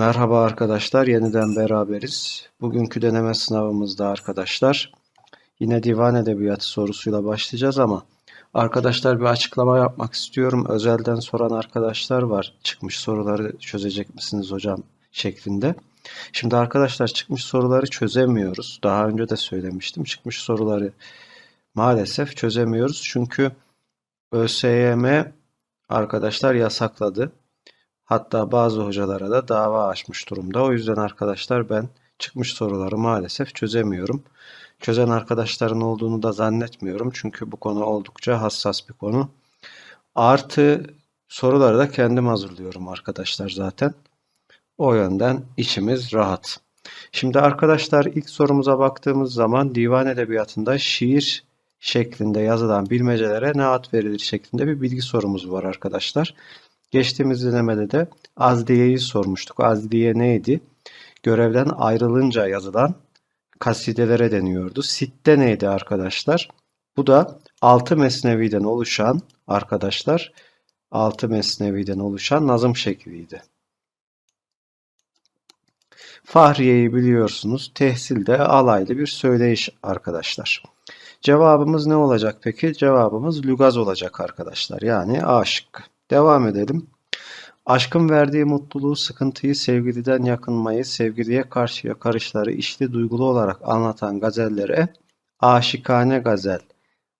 Merhaba arkadaşlar, yeniden beraberiz. Bugünkü deneme sınavımızda arkadaşlar yine divan edebiyatı sorusuyla başlayacağız ama arkadaşlar bir açıklama yapmak istiyorum. Özelden soran arkadaşlar var. Çıkmış soruları çözecek misiniz hocam şeklinde. Şimdi arkadaşlar çıkmış soruları çözemiyoruz. Daha önce de söylemiştim. Çıkmış soruları maalesef çözemiyoruz. Çünkü ÖSYM arkadaşlar yasakladı. Hatta bazı hocalara da dava açmış durumda. O yüzden arkadaşlar ben çıkmış soruları maalesef çözemiyorum. Çözen arkadaşların olduğunu da zannetmiyorum. Çünkü bu konu oldukça hassas bir konu. Artı soruları da kendim hazırlıyorum arkadaşlar zaten. O yönden içimiz rahat. Şimdi arkadaşlar ilk sorumuza baktığımız zaman divan edebiyatında şiir şeklinde yazılan bilmecelere ne ad verilir şeklinde bir bilgi sorumuz var arkadaşlar. Geçtiğimiz denemede de Azdiye'yi sormuştuk. Azdiye neydi? Görevden ayrılınca yazılan kasidelere deniyordu. Sitte neydi arkadaşlar? Bu da altı mesneviden oluşan arkadaşlar altı mesneviden oluşan nazım şekliydi. Fahriye'yi biliyorsunuz. Tehsilde alaylı bir söyleyiş arkadaşlar. Cevabımız ne olacak peki? Cevabımız lügaz olacak arkadaşlar. Yani A şıkkı. Devam edelim. Aşkın verdiği mutluluğu, sıkıntıyı, sevgiliden yakınmayı, sevgiliye karşı yakarışları içli duygulu olarak anlatan gazellere aşikane gazel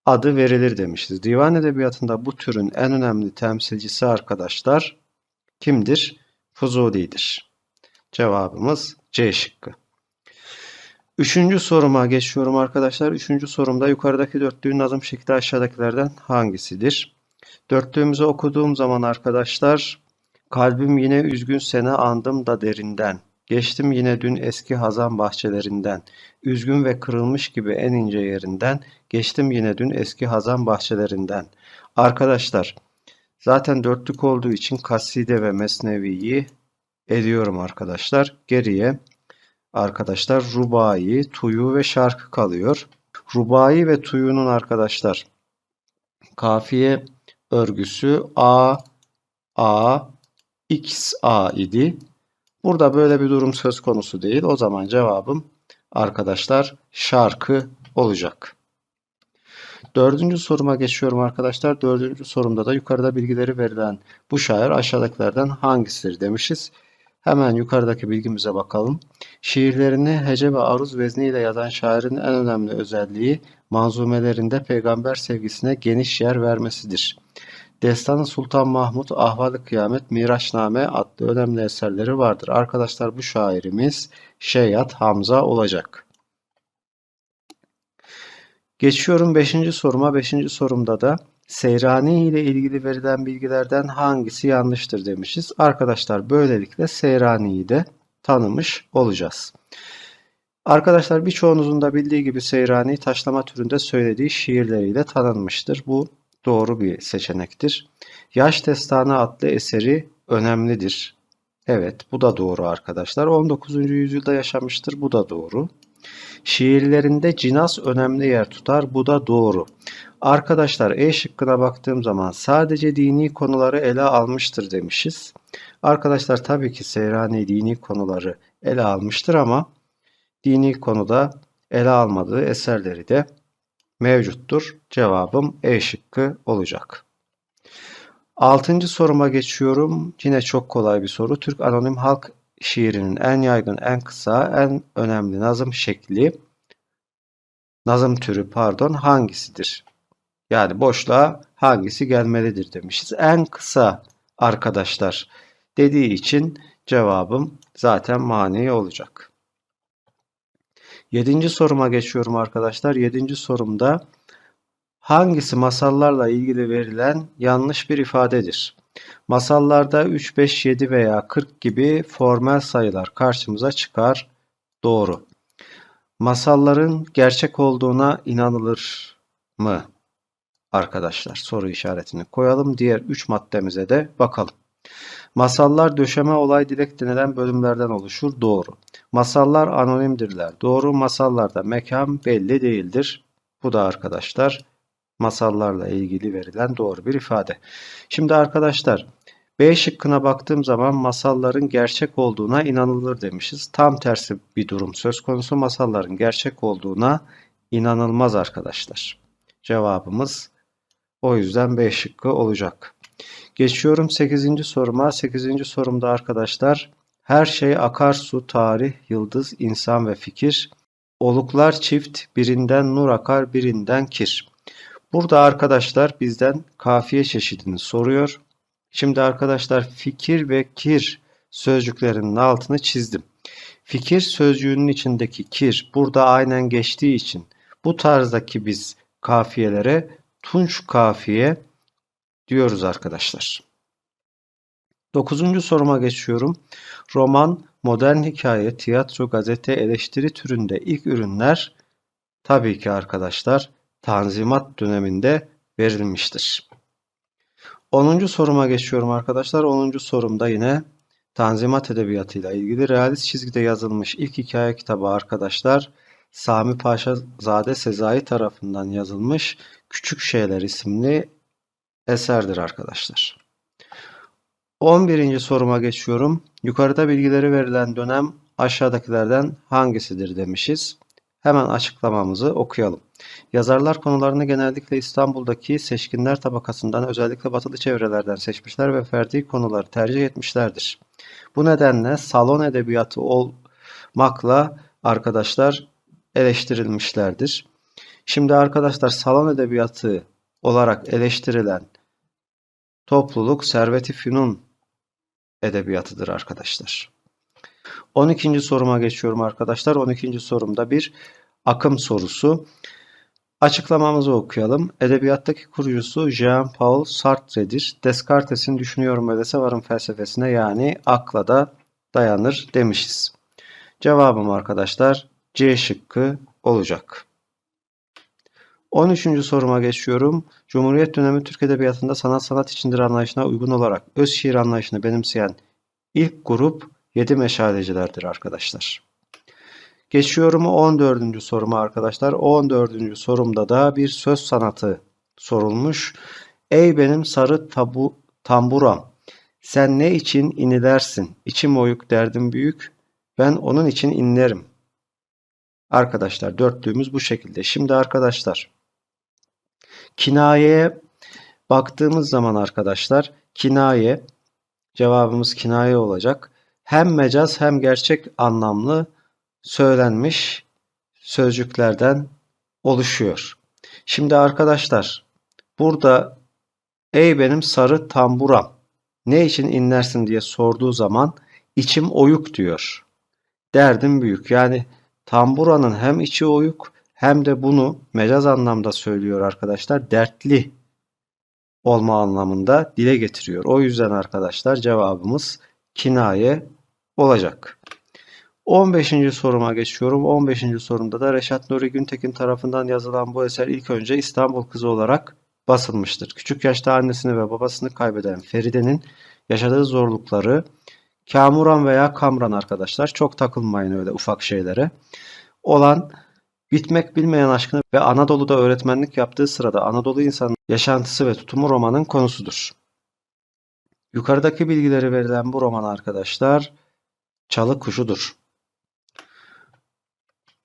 adı verilir demişiz. Divan edebiyatında bu türün en önemli temsilcisi arkadaşlar kimdir? Fuzuli'dir. Cevabımız C şıkkı. Üçüncü soruma geçiyorum arkadaşlar. Üçüncü sorumda yukarıdaki dörtlüğün nazım şekli aşağıdakilerden hangisidir? Dörtlüğümüzü okuduğum zaman arkadaşlar kalbim yine üzgün sene andım da derinden. Geçtim yine dün eski hazan bahçelerinden. Üzgün ve kırılmış gibi en ince yerinden. Geçtim yine dün eski hazan bahçelerinden. Arkadaşlar zaten dörtlük olduğu için kaside ve mesneviyi ediyorum arkadaşlar. Geriye arkadaşlar rubai, tuyu ve şarkı kalıyor. Rubai ve tuyunun arkadaşlar kafiye örgüsü A, A, X, A idi. Burada böyle bir durum söz konusu değil. O zaman cevabım arkadaşlar şarkı olacak. Dördüncü soruma geçiyorum arkadaşlar. Dördüncü sorumda da yukarıda bilgileri verilen bu şair aşağıdakilerden hangisidir demişiz. Hemen yukarıdaki bilgimize bakalım. Şiirlerini hece ve aruz vezniyle yazan şairin en önemli özelliği manzumelerinde peygamber sevgisine geniş yer vermesidir. Destanı Sultan Mahmut, Ahval-ı Kıyamet, Miraçname adlı önemli eserleri vardır. Arkadaşlar bu şairimiz Şeyyat Hamza olacak. Geçiyorum 5. soruma. 5. sorumda da Seyrani ile ilgili verilen bilgilerden hangisi yanlıştır demişiz. Arkadaşlar böylelikle Seyrani'yi de tanımış olacağız. Arkadaşlar birçoğunuzun da bildiği gibi Seyrani taşlama türünde söylediği şiirleriyle tanınmıştır. Bu doğru bir seçenektir. Yaş Destanı adlı eseri önemlidir. Evet bu da doğru arkadaşlar. 19. yüzyılda yaşamıştır. Bu da doğru. Şiirlerinde cinas önemli yer tutar. Bu da doğru. Arkadaşlar E şıkkına baktığım zaman sadece dini konuları ele almıştır demişiz. Arkadaşlar tabii ki Seyrani dini konuları ele almıştır ama dini konuda ele almadığı eserleri de mevcuttur. Cevabım E şıkkı olacak. Altıncı soruma geçiyorum. Yine çok kolay bir soru. Türk anonim halk şiirinin en yaygın, en kısa, en önemli nazım şekli, nazım türü pardon hangisidir? Yani boşluğa hangisi gelmelidir demişiz. En kısa arkadaşlar dediği için cevabım zaten mani olacak. Yedinci soruma geçiyorum arkadaşlar. Yedinci sorumda hangisi masallarla ilgili verilen yanlış bir ifadedir? Masallarda 3, 5, 7 veya 40 gibi formel sayılar karşımıza çıkar. Doğru. Masalların gerçek olduğuna inanılır mı? Arkadaşlar soru işaretini koyalım. Diğer 3 maddemize de bakalım. Masallar döşeme olay dilek denilen bölümlerden oluşur. Doğru. Masallar anonimdirler. Doğru. Masallarda mekan belli değildir. Bu da arkadaşlar masallarla ilgili verilen doğru bir ifade. Şimdi arkadaşlar B şıkkına baktığım zaman masalların gerçek olduğuna inanılır demişiz. Tam tersi bir durum söz konusu masalların gerçek olduğuna inanılmaz arkadaşlar. Cevabımız o yüzden B şıkkı olacak. Geçiyorum 8. soruma. 8. sorumda arkadaşlar her şey akarsu, tarih, yıldız, insan ve fikir. Oluklar çift, birinden nur akar, birinden kir. Burada arkadaşlar bizden kafiye çeşidini soruyor. Şimdi arkadaşlar fikir ve kir sözcüklerinin altını çizdim. Fikir sözcüğünün içindeki kir burada aynen geçtiği için bu tarzdaki biz kafiyelere tunç kafiye diyoruz arkadaşlar. Dokuzuncu soruma geçiyorum. Roman, modern hikaye, tiyatro, gazete, eleştiri türünde ilk ürünler tabii ki arkadaşlar Tanzimat döneminde verilmiştir. 10. soruma geçiyorum arkadaşlar. 10. sorumda yine Tanzimat edebiyatıyla ilgili realist çizgide yazılmış ilk hikaye kitabı arkadaşlar Sami Paşazade Sezai tarafından yazılmış Küçük Şeyler isimli eserdir arkadaşlar. 11. soruma geçiyorum. Yukarıda bilgileri verilen dönem aşağıdakilerden hangisidir demişiz. Hemen açıklamamızı okuyalım. Yazarlar konularını genellikle İstanbul'daki seçkinler tabakasından özellikle batılı çevrelerden seçmişler ve ferdi konuları tercih etmişlerdir. Bu nedenle salon edebiyatı olmakla arkadaşlar eleştirilmişlerdir. Şimdi arkadaşlar salon edebiyatı olarak eleştirilen topluluk Servet-i Fünun edebiyatıdır arkadaşlar. 12. soruma geçiyorum arkadaşlar. 12. sorumda bir akım sorusu. Açıklamamızı okuyalım. Edebiyattaki kurucusu Jean-Paul Sartre'dir. Descartes'in düşünüyorum öylese varım felsefesine yani akla da dayanır demişiz. Cevabım arkadaşlar C şıkkı olacak. 13. soruma geçiyorum. Cumhuriyet dönemi Türk Edebiyatı'nda sanat sanat içindir anlayışına uygun olarak öz şiir anlayışını benimseyen ilk grup 7 meşalecilerdir arkadaşlar. Geçiyorum 14. soruma arkadaşlar. 14. sorumda da bir söz sanatı sorulmuş. Ey benim sarı tabu, tamburam, sen ne için inilersin? İçim oyuk, derdim büyük, ben onun için inlerim. Arkadaşlar dörtlüğümüz bu şekilde. Şimdi arkadaşlar kinayeye baktığımız zaman arkadaşlar kinaye cevabımız kinaye olacak. Hem mecaz hem gerçek anlamlı söylenmiş sözcüklerden oluşuyor. Şimdi arkadaşlar burada ey benim sarı tamburam ne için inlersin diye sorduğu zaman içim oyuk diyor. Derdim büyük. Yani tamburanın hem içi oyuk hem de bunu mecaz anlamda söylüyor arkadaşlar. Dertli olma anlamında dile getiriyor. O yüzden arkadaşlar cevabımız kinaye olacak. 15. soruma geçiyorum. 15. sorumda da Reşat Nuri Güntekin tarafından yazılan bu eser ilk önce İstanbul Kızı olarak basılmıştır. Küçük yaşta annesini ve babasını kaybeden Feride'nin yaşadığı zorlukları Kamuran veya Kamran arkadaşlar çok takılmayın öyle ufak şeylere. Olan bitmek bilmeyen aşkını ve Anadolu'da öğretmenlik yaptığı sırada Anadolu insanının yaşantısı ve tutumu romanın konusudur. Yukarıdaki bilgileri verilen bu roman arkadaşlar Çalı Kuşu'dur.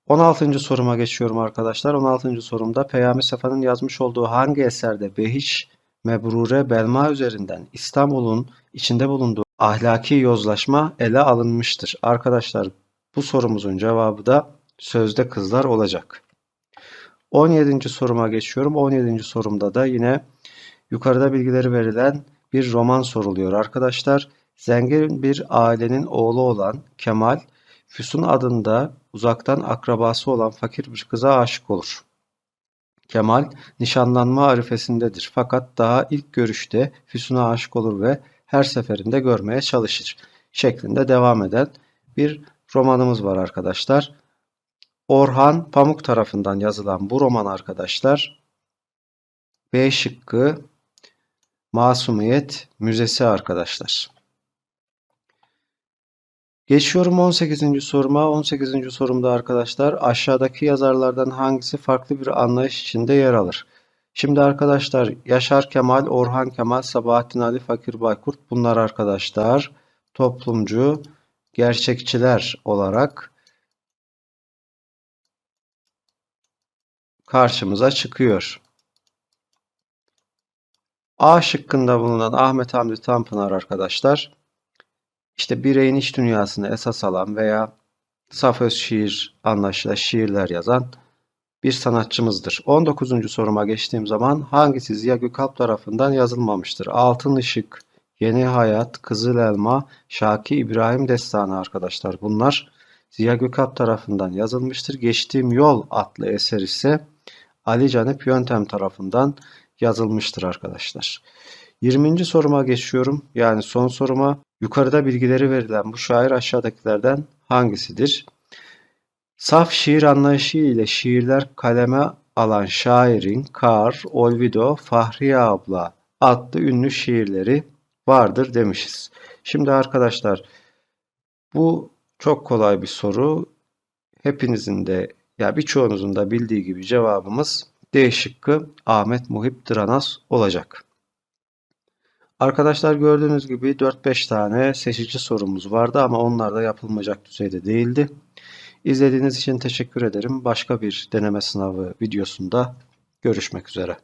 16. soruma geçiyorum arkadaşlar. 16. sorumda Peyami Safa'nın yazmış olduğu hangi eserde Behiş, Mebrure, Belma üzerinden İstanbul'un içinde bulunduğu ahlaki yozlaşma ele alınmıştır. Arkadaşlar bu sorumuzun cevabı da sözde kızlar olacak. 17. soruma geçiyorum. 17. sorumda da yine yukarıda bilgileri verilen bir roman soruluyor arkadaşlar. Zengin bir ailenin oğlu olan Kemal, Füsun adında uzaktan akrabası olan fakir bir kıza aşık olur. Kemal nişanlanma arifesindedir fakat daha ilk görüşte Füsun'a aşık olur ve her seferinde görmeye çalışır şeklinde devam eden bir romanımız var arkadaşlar. Orhan Pamuk tarafından yazılan bu roman arkadaşlar B şıkkı Masumiyet Müzesi arkadaşlar. Geçiyorum 18. soruma. 18. sorumda arkadaşlar aşağıdaki yazarlardan hangisi farklı bir anlayış içinde yer alır? Şimdi arkadaşlar Yaşar Kemal, Orhan Kemal, Sabahattin Ali, Fakir Baykurt bunlar arkadaşlar toplumcu gerçekçiler olarak karşımıza çıkıyor. A şıkkında bulunan Ahmet Hamdi Tanpınar arkadaşlar işte bireyin iç dünyasını esas alan veya saf öz şiir anlayışıyla şiirler yazan bir sanatçımızdır. 19. soruma geçtiğim zaman hangisi Ziya Gökalp tarafından yazılmamıştır? Altın Işık, Yeni Hayat, Kızıl Elma, Şaki İbrahim Destanı arkadaşlar. Bunlar Ziya Gökalp tarafından yazılmıştır. Geçtiğim Yol adlı eser ise Ali Canip Yöntem tarafından yazılmıştır arkadaşlar. 20. soruma geçiyorum. Yani son soruma. Yukarıda bilgileri verilen bu şair aşağıdakilerden hangisidir? Saf şiir anlayışı ile şiirler kaleme alan şairin Kar, Olvido, Fahriye abla adlı ünlü şiirleri vardır demişiz. Şimdi arkadaşlar bu çok kolay bir soru. Hepinizin de ya birçoğunuzun da bildiği gibi cevabımız D şıkkı Ahmet Muhip Dranas olacak. Arkadaşlar gördüğünüz gibi 4-5 tane seçici sorumuz vardı ama onlar da yapılmayacak düzeyde değildi. İzlediğiniz için teşekkür ederim. Başka bir deneme sınavı videosunda görüşmek üzere.